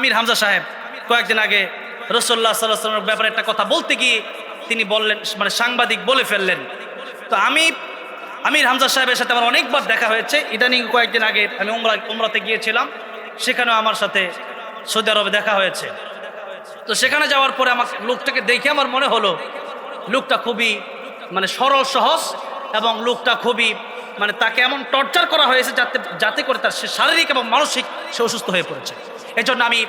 আমির হামজা সাহেব, কয়েকদিন আগে রসোল্লা সাল্লাহামের ব্যাপারে একটা কথা বলতে গিয়ে তিনি বললেন মানে সাংবাদিক বলে ফেললেন। তো আমি, আমির হামজা সাহেবের সাথে আমার অনেকবার দেখা হয়েছে। ইদানিং কয়েকদিন আগে আমি উমরা, উমরাতে গিয়েছিলাম। সেখানেও আমার সাথে সৌদি আরবে দেখা হয়েছে। তো সেখানে যাওয়ার পরে আমার লোকটাকে দেখে আমার মনে হলো, লোকটা খুবই মানে সরল, সহজ এবং লোকটা খুবই মানে তাকে এমন টর্চার করা হয়েছে যাতে যাতে করে তার সে শারীরিক এবং মানসিক সে অসুস্থ হয়ে পড়েছে। এই জন্য আমি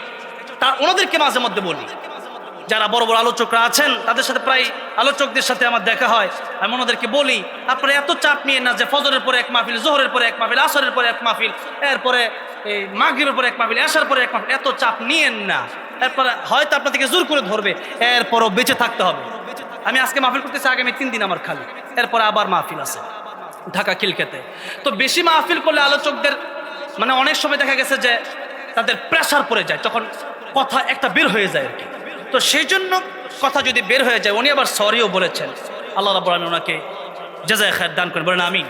তার ওনাদেরকে মাঝে মধ্যে বলি। যারা বড় বড় আলোচকরা আছেন, তাদের সাথে প্রায় আলোচকদের সাথে আমার দেখা হয়। আমি ওনাদেরকে বলি, আপনারা এত চাপ নিয়ে না যে ফজরের পরে এক মাহফিল, জোহরের পরে এক মাহফিল, আসরের পরে এক মাহফিল, এরপরে এই মাগরিবের পরে এক মাহফিল, আসার পরে এক মাহফিল, এত চাপ নিয়েন না। এরপরে হয়তো আপনাদেরকে জোর করে ধরবে, এরপরও বেঁচে থাকতে হবে। আমি আজকে মাহফিল করতেছি, আগামী তিন দিন আমার খালি। এরপরে আবার মাহফিল আছে, ঢাকা খিলখেতে তো বেশি মাহফিল করলে আলোচকদের মানে অনেক সময় দেখা গেছে যে তাদের প্রেশার পড়ে যায়, তখন কথা একটা বের হয়ে যায় আর কি। তো সেই জন্য কথা যদি বের হয়ে যায়, উনি আবার সরিও বলেছেন। আল্লাহ রাবুল আলমী ওনাকে জাজায় খায়ের দান করেন, বলেন আমি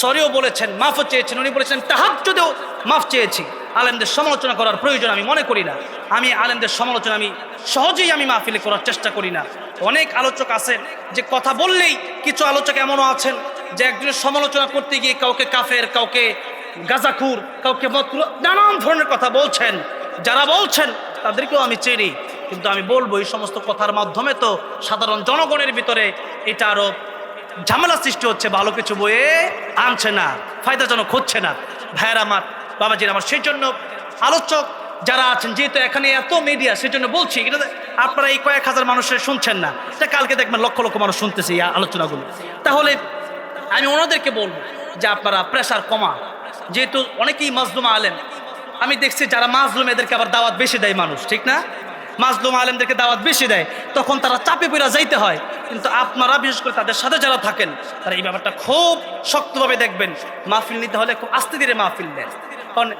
সরিও বলেছেন, মাফও চেয়েছেন, উনি বলেছেন তাহার যদিও মাফ চেয়েছি। আলেমদের সমালোচনা করার প্রয়োজন আমি মনে করি না। আমি আলেমদের সমালোচনা আমি সহজেই আমি মাহফিলে করার চেষ্টা করি না। অনেক আলোচক আছেন যে কথা বললেই কিছু আলোচক এমনও আছেন যে একজনের সমালোচনা করতে গিয়ে কাউকে কাফের, কাউকে গাজাখুর কাউকে মতলু নানান ধরনের কথা বলছেন। যারা বলছেন, তাদেরকেও আমি চিনি। কিন্তু আমি বলব, এই সমস্ত কথার মাধ্যমে তো সাধারণ জনগণের ভিতরে এটা আরও ঝামেলা সৃষ্টি হচ্ছে, ভালো কিছু বয়ে আনছে না, ফায়দাজনক হচ্ছে না। ভাইয়ের আমার, বাবাজির আমার, সেই জন্য আলোচক যারা আছেন, যেহেতু এখানে এত মিডিয়া সেই জন্য বলছি, এটা আপনারা এই কয়েক হাজার মানুষের শুনছেন না। এটা কালকে দেখবেন লক্ষ লক্ষ মানুষ শুনতেছে এই আলোচনাগুলো। তাহলে আমি ওনাদেরকে বলব যে আপনারা প্রেশার কমা যেহেতু অনেকেই মাজলুমা আলেম। আমি দেখছি যারা মাজলুম, এদেরকে আবার দাওয়াত বেশি দেয় মানুষ, ঠিক না? মাজলুম আলেমদেরকে দাওয়াত বেশি দেয়, তখন তারা চাপে পড়া যাইতে হয়। কিন্তু আপনারা, বিশেষ করে তাদের সাথে যারা থাকেন, তারা এই ব্যাপারটা খুব শক্তভাবে দেখবেন। মাহফিল নিতে হলে খুব আস্তে ধীরে মাহফিল নেন। কারণ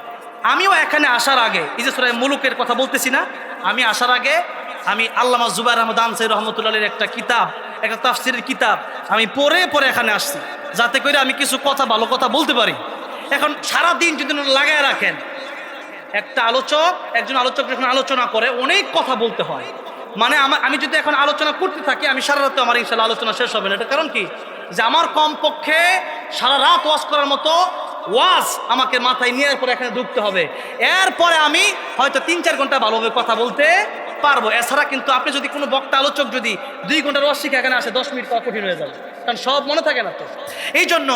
আমিও এখানে আসার আগে, এই যে সুরায় মুলুকের কথা বলতেছি না, আমি আসার আগে আমি আল্লামা জুবাইর রহমদ আনসাই রহমতুল্লাহের একটা কিতাব, একটা তাফসিরের কিতাব আমি পরে পরে এখানে আসছি। যাতে করে আমি কিছু কথা, ভালো কথা বলতে পারি। এখন সারা দিন যদি লাগায় রাখেন, একটা আলোচক, একজন আলোচক যখন আলোচনা করে, অনেক কথা বলতে হয়। মানে আমার আমি যদি এখন আলোচনা করতে থাকি, আমি সারা রাতে আমার ইনশাল্লাহ আলোচনা শেষ হবে না। এটা কারণ কি? যে আমার কমপক্ষে সারা রাত ওয়াজ করার মতো ওয়াজ আমাকে মাথায় নিয়ে এরপরে এখানে ঢুকতে হবে। এরপরে আমি হয়তো তিন চার ঘণ্টা ভালোভাবে কথা বলতে পারব। এছাড়া কিন্তু আপনি যদি কোনো বক্তা আলোচক যদি দুই ঘণ্টার ওয়াজ শিখে এখানে আসে, দশ মিনিট পর কঠিন হয়ে যাবে। কারণ সব মনে থাকে না তো। এই জন্য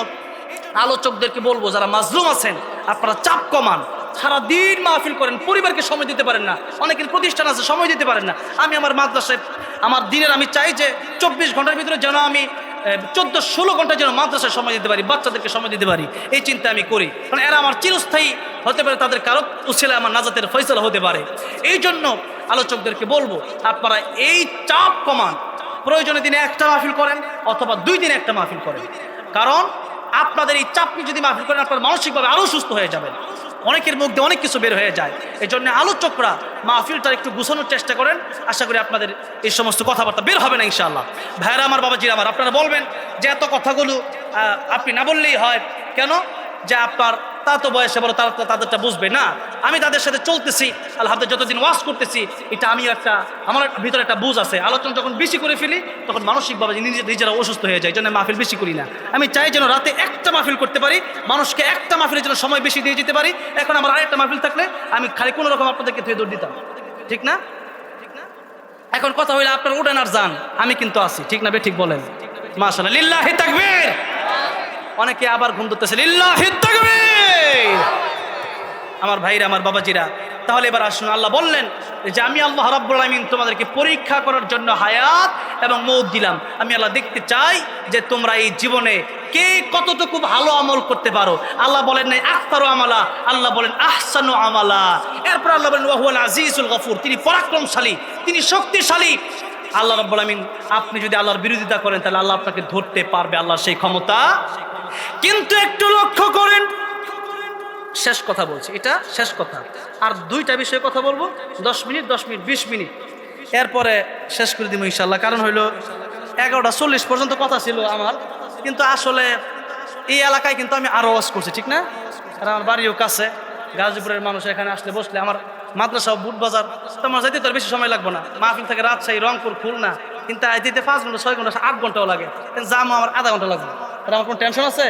আলোচকদেরকে বলব, যারা মাজলুম আছেন, আপনারা চাপ কমান। সারাদিন মাহফিল করেন, পরিবারকে সময় দিতে পারেন না। অনেকের প্রতিষ্ঠান আছে, সময় দিতে পারেন না। আমি আমার মাদ্রাসায়, আমার দিনের আমি চাই যে চব্বিশ ঘণ্টার ভিতরে যেন আমি চোদ্দ, ষোলো ঘণ্টা যেন মাদ্রাসায় সময় দিতে পারি, বাচ্চাদেরকে সময় দিতে পারি। এই চিন্তা আমি করি। কারণ এরা আমার চিরস্থায়ী হতে পারে, তাদের কারও উচ্ছেলে আমার নাজাতের ফয়সলা হতে পারে। এই জন্য আলোচকদেরকে বলব, আপনারা এই চাপ কমান। প্রয়োজনে দিনে একটা মাহফিল করেন, অথবা দুই দিনে একটা মাহফিল করেন। কারণ আপনাদের এই চাপনি যদি মাফিল করেন, আপনার মানসিকভাবে আরও সুস্থ হয়ে যাবেন। অনেকের মুখ দিয়ে অনেক কিছু বের হয়ে যায়। এই জন্য আলোচকরা মাহফিলটা একটু গুছানোর চেষ্টা করেন। আশা করি আপনাদের এই সমস্ত কথাবার্তা বের হবে না, ইনশাআল্লাহ। ভাইরা আমার, বাবাজির আমার, আপনারা বলবেন যে এত কথাগুলো আপনি না বললেই হয়। কেন? যে আপনার তা তো বয়সে বলো, তারা তাদেরটা বুঝবে। না, আমি তাদের সাথে চলতেছি আলহামদুলিল্লাহ যতদিন ওয়াজ করতেছি, এটা আমি একটা, আমার ভিতরে একটা বুঝ আছে। আলোচনা যখন বেশি করে ফেলি, তখন মানসিকভাবে নিজে নিজেরা অসুস্থ হয়ে যায় জন্য মাহফিল বেশি করি না। আমি চাই যেন রাতে একটা মাহফিল করতে পারি, মানুষকে একটা মাহফিলের জন্য সময় বেশি দিয়ে যেতে পারি। এখন আমার আরেকটা মাহফিল থাকলে আমি খালি কোনো রকম আপনাদেরকে ধুয়ে দৌড় দিতাম। ঠিক না ঠিক না? এখন কথা হইলে, আপনার উঠেন আর যান, আমি কিন্তু আছি। ঠিক না বে, ঠিক বলেন। মাশাআল্লাহ, লিল্লাহি তাকবীর! অনেকে আবার ঘুম ধরতেছে আমার ভাইরা, আমার বাবাজিরা, তাহলে এবার আসুন, আল্লাহ বললেন যে, আমি আল্লাহ রাব্বুল আলামিন তোমাদেরকে পরীক্ষা করার জন্য হায়াত এবং মৌত দিলাম। আমি আল্লাহ দেখতে চাই যে, তোমরা এই জীবনে কে কতটুকু ভালো আমল করতে পারো? আল্লাহ বলেন নাই, আখতারু আমালা। আল্লাহ বলেন, আহসানু আমালা। এরপর আল্লাহ বলেন, ওয়াহুয়াল আজিজুল গফুর। তিনি পরাক্রমশালী, তিনি শক্তিশালী। আল্লাহ রাব্বুল আলামিন, আপনি যদি আল্লাহর বিরোধিতা করেন, তাহলে আল্লাহ আপনাকে ধরতে পারবে, আল্লাহ সেই ক্ষমতা কিন্তু একটু লক্ষ্য করেন। শেষ কথা বলছি। এটা শেষ কথা। আর দুইটা বিষয়ে কথা বলব। দশ মিনিট দশ মিনিট, বিশ মিনিট। এরপরে শেষ করে দিব ইনশাল্লাহ কারণ হইল এগারোটা চল্লিশ পর্যন্ত কথা ছিল আমার। কিন্তু আসলে এই এলাকায় কিন্তু আমি আরও ওয়াজ করছি, ঠিক না? আর আমার বাড়িও কাছে। গাজীপুরের মানুষ এখানে আসলে বসলে আমার মাদ্রাসা বুট বাজার তোমার যাইতে তোর বেশি সময় লাগবে না। মাহফিল থেকে রাজশাহী, রংপুর, খুলনা কিন্তু আইতে পাঁচ ঘণ্টা, ছয় ঘণ্টা, আট ঘন্টাও লাগে। যাব আমার আধা ঘণ্টা লাগবে। তাহলে আমার কোনো টেনশন আছে?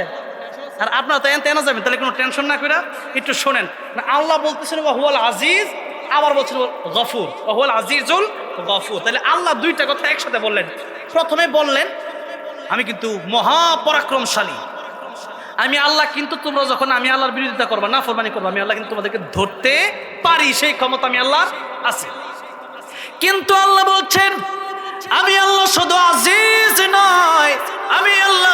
আর আপনার তো এনতে এনা যাবেন, তাহলে কোনো টেনশন না করে একটু শোনেন। আল্লাহ বলতেছেন হুয়াল আজিজ আবার বলছেন, গফুর হুয়াল আজিজুল গফুর তাহলে আল্লাহ দুইটা কথা একসাথে বললেন। প্রথমে বললেন, আমি কিন্তু মহাপরাক্রমশালী। আমি আল্লাহ কিন্তু তোমরা যখন আমি আল্লাহর বিরোধিতা করবা না ফরমানি করবা, আমি আল্লাহ কিন্তু তোমাদেরকে ধরতে পারি, সেই ক্ষমতা আমি আল্লাহ আছে। কিন্তু আল্লাহ বলছেন আমি আল্লাহ শুধু আজিজ নয় আমি আল্লাহ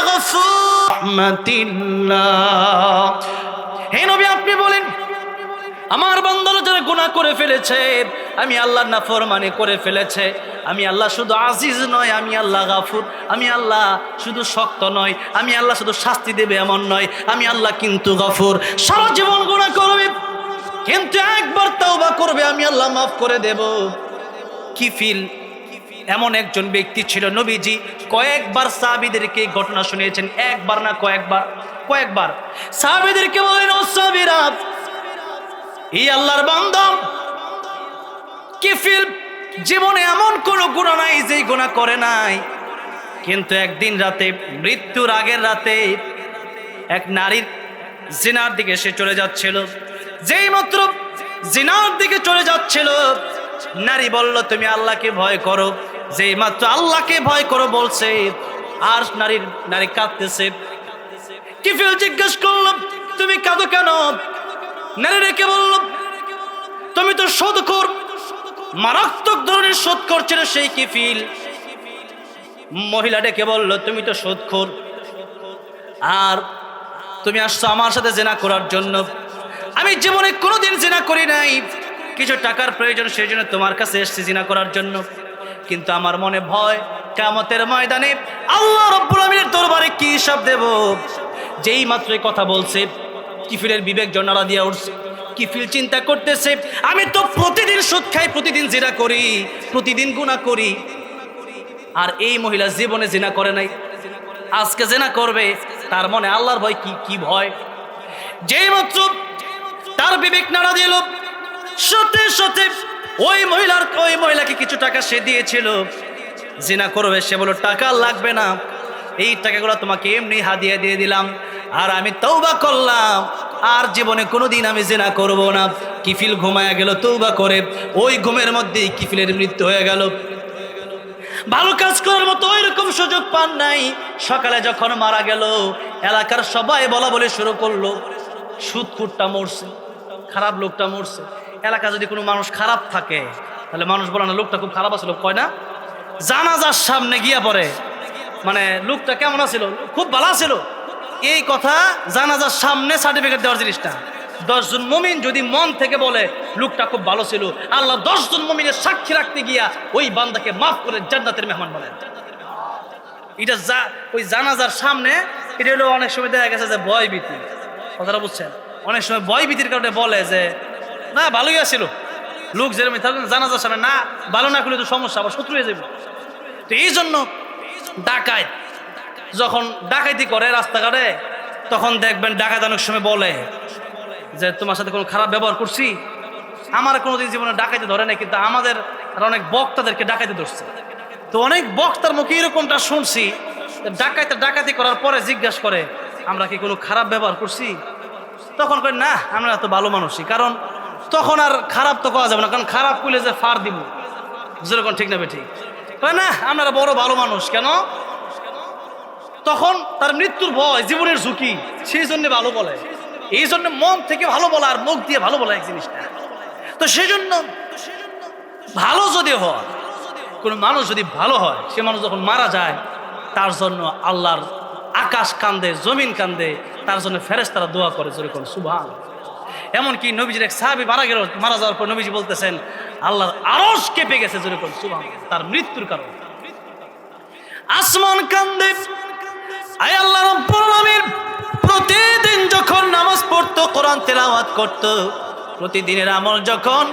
হে নবী আপনি বলেন আমার বন্ধুরা যারা গুনাহ করে ফেলেছে আমি আল্লাহর নাফরমানি করে ফেলেছে আমি আল্লাহ শুধু আজিজ নয় আমি আল্লাহ গাফুর আমি আল্লাহ শুধু শক্ত নয় আমি আল্লাহ শুধু শাস্তি দেবে এমন নয় আমি আল্লাহ কিন্তু গাফুর। সারা জীবন গুণা করবে কিন্তু একবার তওবা করবে আমি আল্লাহ মাফ করে দেব। কি ফিল এমন একজন ব্যক্তি ছিল নবীজি। কয়েকবার সাহাবিদেরকে ঘটনা শুনিয়েছেন। একবার না কয়েকবার? কয়েকবার। সাহাবিদেরকে বলেন, ও সাহাবিরা, এই আল্লাহর বান্দা কি ফিল জীবনে এমন কোনো গুণা নাই যে গুণা করে নাই। কিন্তু একদিন রাতে, মৃত্যুর আগের রাতে এক নারীর জিনার দিকে সে চলে যাচ্ছিল। যেই মাত্র জিনার দিকে চলে যাচ্ছিল, নারী বলল, তুমি আল্লাহকে ভয় করো। যেই মাত্র আল্লাহকে ভয় করো বলছে, আর নারীর, নারী কাঁদতেছে। কি ফিল জিজ্ঞেস করলাম, তুমি কাঁদো কেন? নারী রেখে বলল, তুমি তো শোধ কর মারাত্মক ধরনের শোধ করছিল সেই কিফিল মহিলা ডেকে বলল, তুমি তো শোধ কর আর তুমি আসছো আমার সাথে জেনা করার জন্য। আমি জীবনে কোনোদিন জেনা করি নাই। কিছু টাকার প্রয়োজন, সেই জন্য তোমার কাছে এসেছি জিনা করার জন্য। কিন্তু আমার মনে ভয় কামতের ময়দানে আল্লাহ রব্বুল আমিনের দরবারে কি হিসাব দেব? যেই মাত্র কথা বলছে, কিফিলের বিবেক জনারা দিয়ে উঠছে, কিফিল চিন্তা করতেছে, আমি তো প্রতিদিন সুদ খাই, প্রতিদিন জিনা করি, প্রতিদিন গুণা করি। আর এই মহিলা জীবনে জিনা করে নাই, আজকে জেনা করবে, তার মনে আল্লাহর ভয় কি কি ভয়? যেই মাত্র তার বিবেক নাড়া দিল সত্যি সত্যি ওই মহিলার, ওই মহিলাকে কিছু টাকা সে দিয়েছিল। জিনা করবে, সে বলো টাকা লাগবে না। এই টাকাগুলো তোমাকে এমনি হাদিয়ে দিয়ে দিলাম। আর আমি তৌবা করলাম। আর জীবনে কোনোদিন আমি জেনা করব না। কিফিল ঘুমায়া গেল তৌবা করে। ওই ঘুমের মধ্যেই কিফিলের মৃত্যু হয়ে গেল। ভালো কাজ করার মতো ওই রকম সুযোগ পান নাই। সকালে যখন মারা গেল, এলাকার সবাই বলা বলে শুরু করল। সুদকুটটা মরছে, খারাপ লোকটা মরছে। এলাকা যদি কোনো মানুষ খারাপ থাকে, তাহলে মানুষ বলে, না, লোকটা খুব খারাপ আছিল। কয় না? জানাজার সামনে গিয়া পড়ে। মানে লোকটা কেমন আছিল? খুব ভালো ছিল এই কথা জানাজার সামনে সার্টিফিকেট দেওয়ার জিনিসটা। দশজন মমিন যদি মন থেকে বলে, লোকটা খুব ভালো ছিল, আল্লাহ দশজন মমিনের সাক্ষী রাখতে গিয়া ওই বান্দাকে মাফ করে জান্নাতের মেহমান বলেন এটা যা ওই জানাজার সামনে, এটা হলো অনেক সময় দেখা গেছে যে ভয় ভীতি কথাটা বুঝছেন? অনেক সময় ভয় ভীতির কারণে বলে যে না, ভালোই আছিল। লোক যেরকম থাকবেন জানাজার সামনে না, ভালো না করলে তো সমস্যা, আবার শত্রু হয়ে যাবে তো এই জন্য ডাকায়, যখন ডাকাইতি করে রাস্তাঘাটে, তখন দেখবেন ডাকাত অনেক সময় বলে যে, তোমার সাথে কোনো খারাপ ব্যবহার করছি? আমার কোনোদিন জীবনে ডাকাইতে ধরে নাই, কিন্তু আমাদের অনেক বক্তাদেরকে ডাকাইতে ধরছে। তো অনেক বক্তার মুখে এরকমটা শুনছি ডাকাইতে ডাকাতি করার পরে জিজ্ঞাসা করে, আমরা কি কোনো খারাপ ব্যবহার করছি? তখন কই না, আমরা তো ভালো মানুষই। কারণ তখন আর খারাপ তো করা যাবে না, কারণ খারাপ করলে যে ফার দিব। যেরকম ঠিক না ঠিক না? আমরা বড় ভালো মানুষ, কেন? তখন তার মৃত্যুর ভয়, জীবনের ঝুঁকি, সেই জন্য ভালো বলে। এই জন্য মন থেকে ভালো বলা আর মুখ দিয়ে ভালো বলা এক জিনিসটা। তো সেই জন্য ভালো যদি হয়, কোনো মানুষ যদি ভালো হয়, সে মানুষ যখন মারা যায়, তার জন্য আল্লাহর আকাশ কান্দে, জমিন কান্দে, তার জন্য ফেরেস তারা দোয়া করে যেরকম সুভান এমনকি নবীজির এক সাহাবি মারা গেল, মারা যাওয়ার পর নবীজি বলতেছেন, আল্লাহর আরস কেঁপে গেছে যেরকম সুভান তার মৃত্যুর কারণে। আসমান কান্দে। আয় আল্লাহ রব্বুল আলামিন, প্রতিদিন যখন নামাজ পড়তো, কোরআন তেলাওয়াত করত, প্রতিদিনের আমল যখন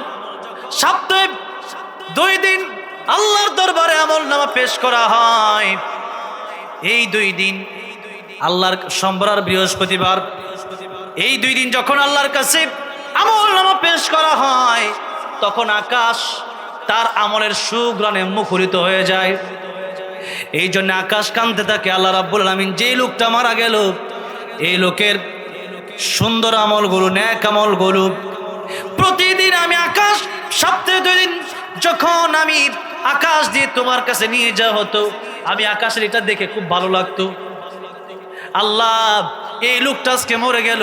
সপ্তাহে দুই দিন আল্লাহর দরবারে আমল নামা পেশ করা হয়, এই দুই দিন আল্লাহর সোমবার আর বৃহস্পতিবার এই দুই দিন যখন আল্লাহর কাছে আমল নামা পেশ করা হয়, তখন আকাশ তার আমলের সুগ্রানে মুখরিত হয়ে যায়। এই জন্য আকাশ কানতে থাকে, আল্লাহ রাব্বুল আলামিন যেই লোকটা মারা গেল, এই লোকের সুন্দর আমল আমলগুলো ন্যাক আমল আমলগুলো, প্রতিদিন আমি আকাশ, সপ্তাহে দুই দিন যখন আমি আকাশ দিয়ে তোমার কাছে নিয়ে যাওয়া হতো, আমি আকাশের এটা দেখে খুব ভালো লাগতো। আল্লাহ এই লোকটা আজকে মরে গেল।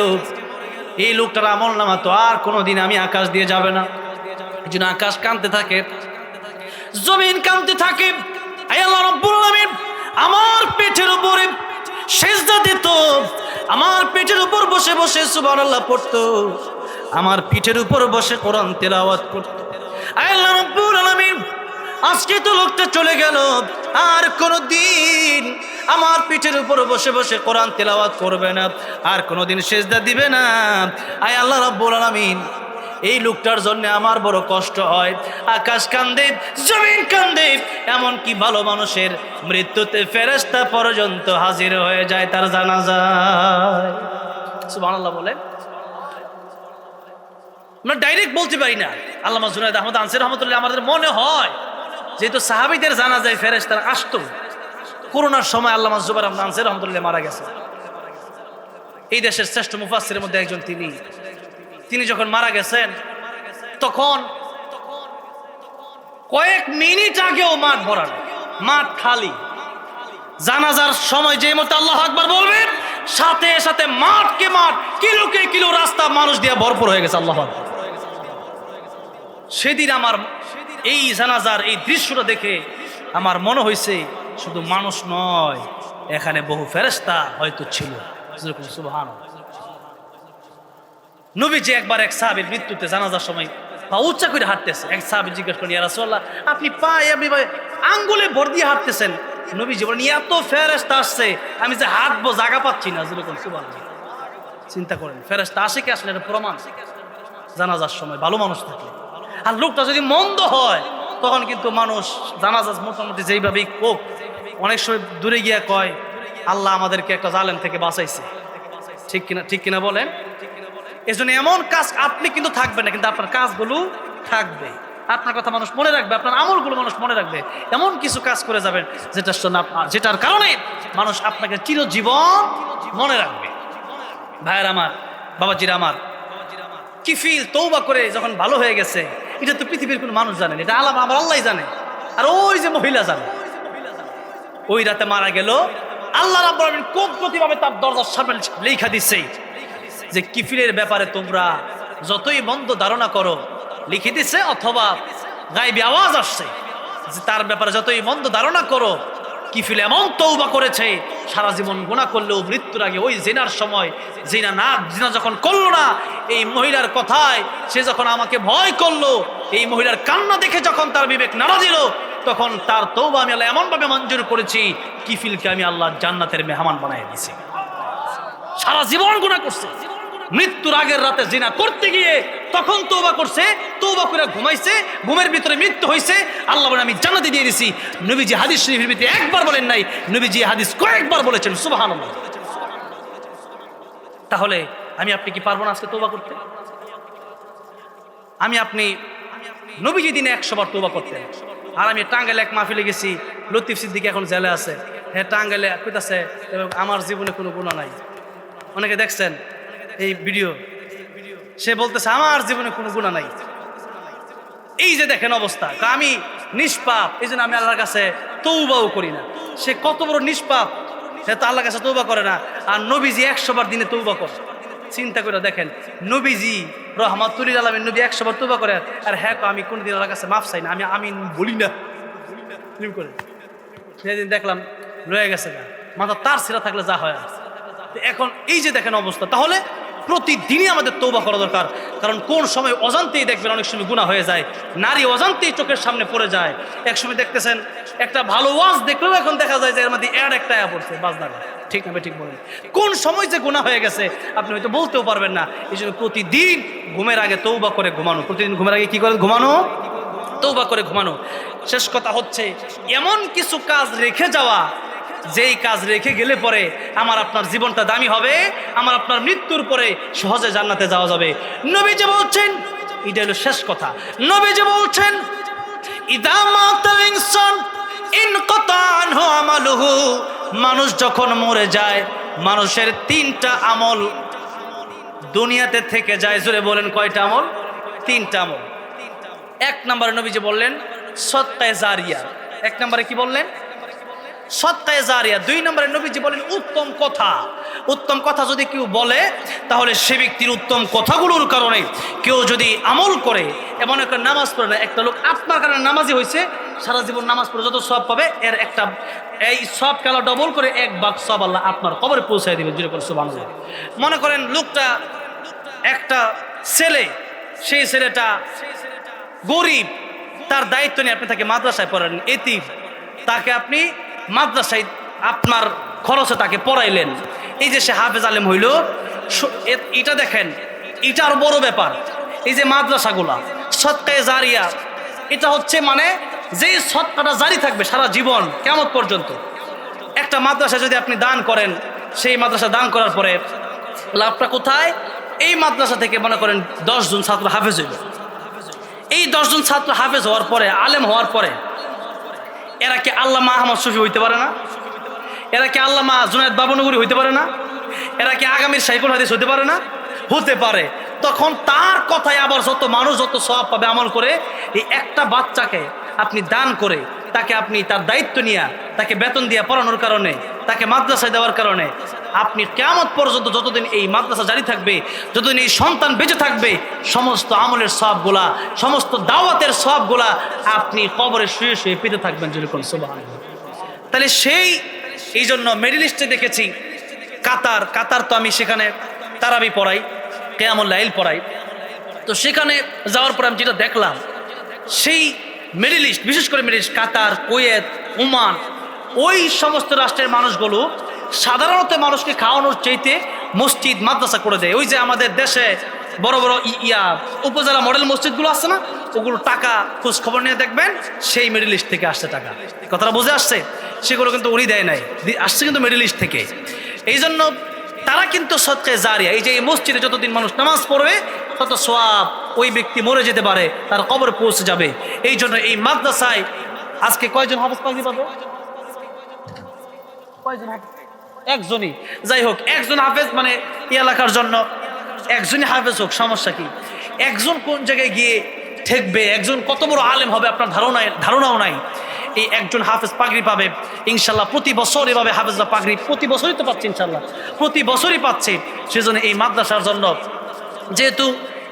এই লোকটার আমল নামা তো আর কোনোদিন আমি আকাশ দিয়ে যাবে না। এই জন্য আকাশ কানতে থাকে, জমিন কানতে থাকে। আল্লাহ আমার পেটের উপরে সেজদা দিত। আমার পেটের উপর বসে বসে সুবহানাল্লাহ পড়তো। আমার পিঠের উপর বসে কোরআন তেলাওয়াত করতো। আল্লাহ রব্বুল আলামিন আজকে তো লোকটা চলে গেল। আর কোনো দিন আমার পিঠের উপর বসে বসে কোরআন তেলাওয়াত করবে না, আর কোনো দিন সেজদা দিবে না। আয় আল্লাহ রাব্বুল আলামিন, এই লোকটার জন্য আমার বড় কষ্ট হয়। আকাশ কান্দে, জমিন কান্দে এমন কি ভালো মানুষের মৃত্যুতে ফেরেস্তা পর্যন্ত হাজির হয়ে যায় তার জানা যায় সুবহানাল্লাহ বলে আমরা ডাইরেক্ট বলতে পারি না। আল্লামা জুনায়দ আহমদ আনসির রহমতুল্লাহ আমাদের মনে হয় যেহেতু সাহাবিদের জানা যায় ফেরেস তারা আসতো, করোনার সময় আল্লাহ জুবার আহমদ আনসির মারা গেছে। এই দেশের শ্রেষ্ঠ মুফাসির মধ্যে একজন তিনি। তিনি যখন মারা গেছেন, তখন কয়েক মিনিট আগেও মাঠ ভরান, মাঠ খালি। জানাজার সময় যে মতো আল্লাহ আকবার বলবেন, সাথে সাথে মাঠকে মাঠ কিলোকে কিলো রাস্তা মানুষ দিয়ে ভরপুর হয়ে গেছে আল্লাহ সেদিন আমার এই জানাজার, এই দৃশ্যটা দেখে আমার মনে হয়েছে শুধু মানুষ নয়, এখানে বহু ফেরেস্তা হয়তো ছিল। সুবহান নবীজি একবার এক সাহাবের মৃত্যুতে জানাজার সময় পা উচ্চা করে হাঁটতেছে। এক সাহাবি জিজ্ঞেস করেন ইয়া রাসূলুল্লাহ, আপনি পায়ে, আপনি আঙ্গুলে ভর দিয়ে হাঁটতেছেন? নবীজি বলেন এত ফেরেস্তা আসছে, আমি যে হাঁটবো জায়গা পাচ্ছি না। যেরকম সুবহান চিন্তা করেন ফেরেস্তা আসে কি আসলে এটা প্রমাণ। জানাজার সময় ভালো মানুষ থাকলে। আর লোকটা যদি মন্দ হয়, তখন কিন্তু মানুষ জানাজাজ মোটামুটি যেইভাবেই কোক অনেক সময় দূরে গিয়া কয়, আল্লাহ আমাদেরকে একটা জালেম থেকে বাঁচাইছে। ঠিক কিনা ঠিক কিনা বলেন? এই জন্য এমন কাজ আপনি কিন্তু থাকবেন না, কিন্তু আপনার কাজগুলো থাকবে। আপনার কথা মানুষ মনে রাখবে, আপনার আমলগুলো মানুষ মনে রাখবে। এমন কিছু কাজ করে যাবেন, যেটার জন্য যেটার কারণে মানুষ আপনাকে চিরজীবন মনে রাখবে। ভাইয়ের আমার, বাবাজির আমার, কি ফিল তৌবা করে যখন ভালো হয়ে গেছে এটা তো পৃথিবীর কোনো মানুষ জানেন এটা আলাম আমার আল্লাহ জানে। আর ওই যে মহিলা জানে। ওই রাতে মারা গেল। আল্লাহ রাব্বুল আলামিন তার দরজার সামনে লেখা দিচ্ছে যে, কিফিলের ব্যাপারে তোমরা যতই মন্দ ধারণা করো, লিখে দিছে অথবা গাইবি আওয়াজ আসছে যে, তার ব্যাপারে যতই মন্দ ধারণা করো কিফিল এমন তৌবা করেছে, সারা জীবন গুণা করলেও মৃত্যুর আগে ওই জেনার সময়, জিনা না, জিনা যখন করল না, এই মহিলার কথায় সে যখন আমাকে ভয় করল, এই মহিলার কান্না দেখে যখন তার বিবেক নাড়া দিল, তখন তার তৌবা আমি আল্লাহ এমনভাবে মঞ্জুর করেছি, কিফিলকে আমি আল্লাহ জান্নাতের মেহমান বানাই দিয়েছি। সারা জীবন গুণা করছে। মৃত্যুর আগের রাতে জিনা করতে গিয়ে তখন তৌবা করছে তৌবা করে ঘুমাইছে, ঘুমের ভিতরে মৃত্যু হয়েছে আল্লাহ বলে আমি জান্নাতে দিয়ে দিছি। নবীজি হাদিস শরীফের ভিতরে একবার বলেন নাই, নবীজি হাদিস কয়েকবার বলেছেন, সুবহানাল্লাহ। তাহলে আমি আপনি কি পারব না আজকে তৌবা করতে? আমি আপনি নবীজি দিনে একশো বার তৌবা করতেন। আর আমি টাঙ্গাইলে এক মাহফিলে গেছি, লতিফ সিদ্দিক এখন জেলে আছে। হ্যাঁ টাঙ্গাইলে কইতাছে আমার জীবনে কোনো গুণা নাই। অনেকে দেখছেন এই ভিডিও, সে বলতেছে, আমার জীবনে কোনো গুণা নাই। এই যে দেখেন অবস্থা আমি নিষ্পাপ, এই জন্য আমি আল্লাহর কাছে তৌবাও করি না। সে কত বড় নিষ্পাপ, সে তো আল্লাহর কাছে তৌবা করে না। আর নবীজি একশোবার দিনে তৌবা করে। চিন্তা করে দেখেন, নবীজি রহমাতুল্লিল আলমীর নবী একশোবার তৌবা করে, আর হ্যাঁ আমি কোনোদিন আল্লাহর কাছে মাফ চাই না, আমি আমি বলি না। করে। সেদিন দেখলাম, রয়ে গেছে না মাথা তার সেরা থাকলে যা হয়। এখন এই যে দেখেন অবস্থা, তাহলে প্রতিদিনই আমাদের তৌবা করা দরকার। কারণ কোন সময় অজান্তেই দেখবেন অনেক সময় গুণা হয়ে যায়, নারী অজান্তেই চোখের সামনে পড়ে যায়। এক সময় দেখতেছেন, একটা ভালো ওয়াজ দেখলেও এখন দেখা যায় যে এর মধ্যে অ্যাড একটা অ্যাপ পড়ছে বাজদারে ঠিক না ঠিক বলেন। কোন সময় যে গুণা হয়ে গেছে, আপনি হয়তো বলতেও পারবেন না। এই জন্য প্রতিদিন ঘুমের আগে তৌবা করে ঘুমানো। প্রতিদিন ঘুমের আগে কি করে ঘুমানো? তৌবা করে ঘুমানো। শেষ কথা হচ্ছে, এমন কিছু কাজ রেখে যাওয়া যেই কাজ রেখে গেলে পরে আমার আপনার জীবনটা দামি হবে, আমার আপনার মৃত্যুর পরে সহজে জান্নাতে যাওয়া যাবে। নবী যে বলছেন, এটা হলো শেষ কথা। বলছেন মাতাল ইনসান ইনকাতা মানুষ যখন মরে যায়, মানুষের তিনটা আমল দুনিয়াতে থেকে যায়। জোরে বলেন কয়টা আমল? তিনটা আমল। এক নম্বরে নবীজি বললেন, সত্তায় জারিয়া। এক নম্বরে কি বললেন? সত্তায় জারিয়া, দুই নম্বরে নবীজি বলেন, উত্তম কথা। উত্তম কথা যদি কেউ বলে, তাহলে সে ব্যক্তির উত্তম কথাগুলোর কারণে কেউ যদি আমল করে, এমন একটা নামাজ পড়ে না, একটা লোক আপনার কারণে নামাজি হয়েছে, সারা জীবন নামাজ পড়ে যত সব পাবে, এর একটা, এই সব খেলা ডবল করে এক বাক সব আল্লাহ আপনার কবরে পৌঁছায় দিবে জুড়ে করে সুবাহ মনে করেন লোকটা একটা ছেলে, সেই ছেলেটা গরিব, তার দায়িত্ব নিয়ে আপনি তাকে মাদ্রাসায় পড়েন এতিম। তাকে আপনি মাদ্রাসায় আপনার খরচে তাকে পড়াইলেন। এই যে সে হাফেজ আলেম হইল এটা দেখেন এটা আরও বড় ব্যাপার। এই যে মাদ্রাসাগুলা সৎকায় জারিয়া, এটা হচ্ছে মানে যেই সৎকাটা জারি থাকবে সারা জীবন কেমন পর্যন্ত। একটা মাদ্রাসা যদি আপনি দান করেন, সেই মাদ্রাসা দান করার পরে লাভটা কোথায়? এই মাদ্রাসা থেকে মনে করেন দশজন ছাত্র হাফেজ হইল। এই দশজন ছাত্র হাফেজ হওয়ার পরে, আলেম হওয়ার পরে এরা কি আল্লাহ মা আহমদ শফি হইতে পারে না? এরা কি আল্লাহ মা জুনায়দ বাবনগরী হইতে পারে না? এরা কি আগামীর সাইকুল হাদিস হতে পারে না? হতে পারে। তখন তার কথায় আবার যত মানুষ যত সব পাবে আমল করে, এই একটা বাচ্চাকে আপনি দান করে, তাকে আপনি তার দায়িত্ব নিয়ে, তাকে বেতন দিয়ে পড়ানোর কারণে, তাকে মাদ্রাসায় দেওয়ার কারণে আপনি কেমন পর্যন্ত যতদিন এই মাদ্রাসা জারি থাকবে, যতদিন এই সন্তান বেঁচে থাকবে, সমস্ত আমলের সবগুলা, সমস্ত দাওয়াতের সবগুলা আপনি কবরে শুয়ে শুয়ে পেতে থাকবেন যেরকম সুবাহ তাহলে সেই এই জন্য মেডিলিস্টে দেখেছি, কাতার কাতার তো আমি সেখানে তারাবি পড়াই, কেয়ামুল লাইল পড়াই। তো সেখানে যাওয়ার পর আমি যেটা দেখলাম, সেই মিডিল ইস্ট বিশেষ করে middle east Qatar, Kuwait, Oman, ওই সমস্ত রাষ্ট্রের মানুষগুলো সাধারণত মানুষকে খাওয়ানোর চাইতে মসজিদ, মাদ্রাসা করে দেয়। ওই যে আমাদের দেশে বড় বড় ইয়া, উপজেলা মডেল মসজিদগুলো আছে না, ওগুলো টাকা খোঁজ খবর নিয়ে দেখবেন, সেই মিডিল ইস্ট থেকে আসছে টাকা। কথাটা বুঝে আসছে? সেগুলো কিন্তু উনি দেয় নাই। আসছে কিন্তু মিডিল ইস্ট থেকে। এই জন্য তারা কিন্তু সৎকায় জারিয়া, এই যে এই মসজিদে যতদিন মানুষ নামাজ পড়বে, তত সোয়াব ওই ব্যক্তি মরে যেতে পারে, তার কবর পৌঁছে যাবে। এই জন্য এই মাদ্রাসায় আজকে কয়জন হাফেজ পাখি পাবে? কয়জন হাফেজ? একজনই। যাই হোক, একজন হাফেজ মানে এই এলাকার জন্য একজনই হাফেজ হোক, সমস্যা কি? একজন কোন জায়গায় গিয়ে ঠেকবে, একজন কত বড় আলেম হবে আপনার ধারণা ধারণাও নাই। এই একজন হাফেজ পাগড়ি পাবে, ইনশাল্লাহ প্রতি বছর এভাবে হাফেজরা পাগড়ি প্রতি বছরই তো পাচ্ছে ইনশাল্লাহ। প্রতি বছরই পাচ্ছে, সেজন্য এই মাদ্রাসার জন্য। যেহেতু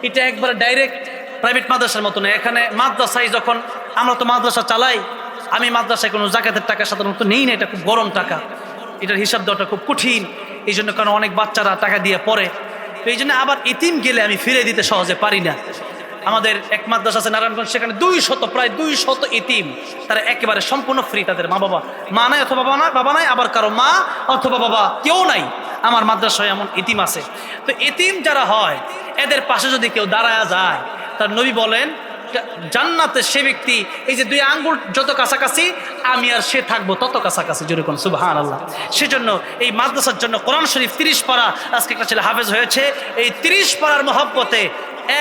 এটা একবারে ডাইরেক্ট প্রাইভেট মাদ্রাসার মতো না এখানে মাদ্রাসায় যখন আমরা তো মাদ্রাসা চালাই, আমি মাদ্রাসায় কোনো জাকাতের টাকা সাধারণত নেই না, এটা খুব গরম টাকা। এটার হিসাব দেওয়াটা খুব কঠিন, এই জন্য কারণ অনেক বাচ্চারা টাকা দিয়ে পড়ে। তো এই জন্য আবার এতিম গেলে আমি ফিরে দিতে সহজে পারি না। আমাদের এক মাদ্রাসা আছে নারায়ণগঞ্জ, সেখানে দুই শত প্রায় দুই শত এতিম। তারা একেবারে সম্পূর্ণ ফ্রি তাদের মা বাবা। মা নাই অথবা বাবা নাই বাবা নাই, আবার কারও মা অথবা বাবা কেউ নাই। আমার মাদ্রাসায় এমন এতিম আছে। তো এতিম যারা হয়, এদের পাশে যদি কেউ দাঁড়ায় যায়, তার নবী বলেন জান্নাতে সে ব্যক্তি, এই যে দুই আঙ্গুল যত কাছাকাছি, আমি আর সে থাকব তত কাছাকাছি যেরকম সুবাহান আল্লাহ সেজন্য এই মাদ্রাসার জন্য কোরআন শরীফ তিরিশ পাড়া আজকে একটা ছেলে হাফেজ হয়েছে, এই তিরিশ পাড়ার মহব্বতে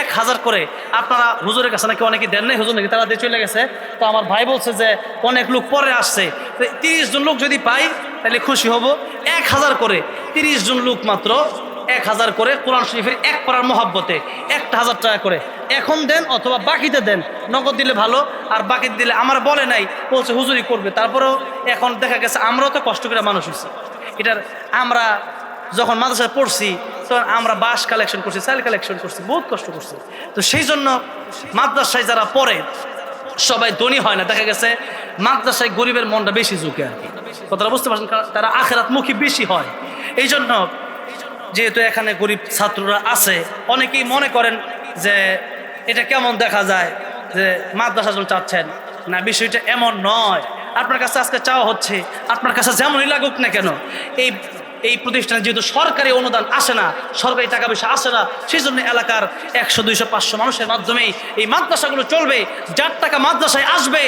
এক হাজার করে, আপনারা হুজুরের কাছে নাকি অনেকে দেন নাই, হুজুর নাকি তারা দিয়ে চলে গেছে, তো আমার ভাই বলছে যে অনেক লোক পরে আসছে তিরিশ জন লোক যদি পাই, তাহলে খুশি হব। এক হাজার করে তিরিশ জন লোক মাত্র এক হাজার করে কোরআন শরীফের এক পাড়ার মহাব্বতে একটা হাজার টাকা করে। এখন দেন অথবা বাকিতে দেন। নগদ দিলে ভালো, আর বাকি দিলে আমার বলে নাই, বলছে হুজুরি করবে। তারপরেও এখন দেখা গেছে আমরাও তো কষ্ট করে মানুষ হয়েছি। এটার আমরা যখন মাদ্রাসায় পড়ছি, তখন আমরা বাস কালেকশন করছি, চাল কালেকশন করছি, বহুত কষ্ট করছি। তো সেই জন্য মাদ্রাসায় যারা পড়ে, সবাই ধনী হয় না। দেখা গেছে মাদ্রাসায় গরিবের মনটা বেশি ঝুঁকে আর কি। কথাটা বুঝতে পারছেন? তারা আখেরাত মুখী বেশি হয়। এই জন্য যেহেতু এখানে গরিব ছাত্ররা আছে, অনেকেই মনে করেন যে এটা কেমন দেখা যায় যে মাদ্রাসা যখন চাচ্ছেন। না, বিষয়টা এমন নয়। আপনার কাছে আজকে চাওয়া হচ্ছে, আপনার কাছে যেমনই লাগুক না কেন, এই এই প্রতিষ্ঠানে যেহেতু সরকারি অনুদান আসে না, সরকারি টাকা পয়সা আসে না সেই জন্য এলাকার একশো, দুইশো, পাঁচশো মানুষের মাধ্যমেই এই মাদ্রাসাগুলো চলবে। যার টাকা মাদ্রাসায় আসবে,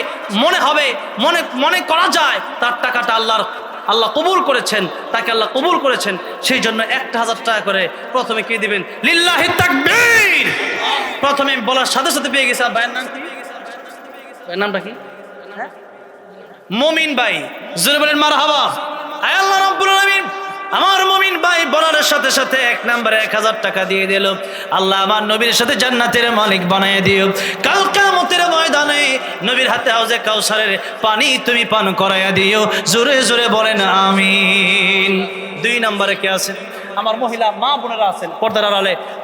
মনে হবে, মনে মনে করা যায়, তার টাকাটা আল্লাহর আল্লাহ কবুল করেছেন তাকে আল্লাহ কবুল করেছেন সেই জন্য একটা হাজার টাকা করে প্রথমে কে দিবেন? লিল্লাহি তাকবীর! প্রথমে বলার সাথে সাথে পেয়ে গেছে আর ভাইয়ের নাম কি? ভাইয়ের নামটা কি? হ্যাঁ? মমিন ভাই জোরে বলেন মার হাবা আয় আল্লাহ রাব্বুল আলামিন। আমার মমিন ভাই বলার সাথে সাথে এক নম্বরে এক হাজার টাকা দিয়ে দিল। আল্লাহ আমার নবীর সাথে জান্নাতের মালিক বানিয়ে দিও। কাল কামতের ময়দানে নবীর হাতে হাউজে কাউসারের পানি তুমি পান করাইয়া দিও। জোরে জোরে বলেন, আমিন। দুই নম্বরে কে আছেন? আমার মহিলা মা বোনেরা আছেন, পর্দার আড়ালে।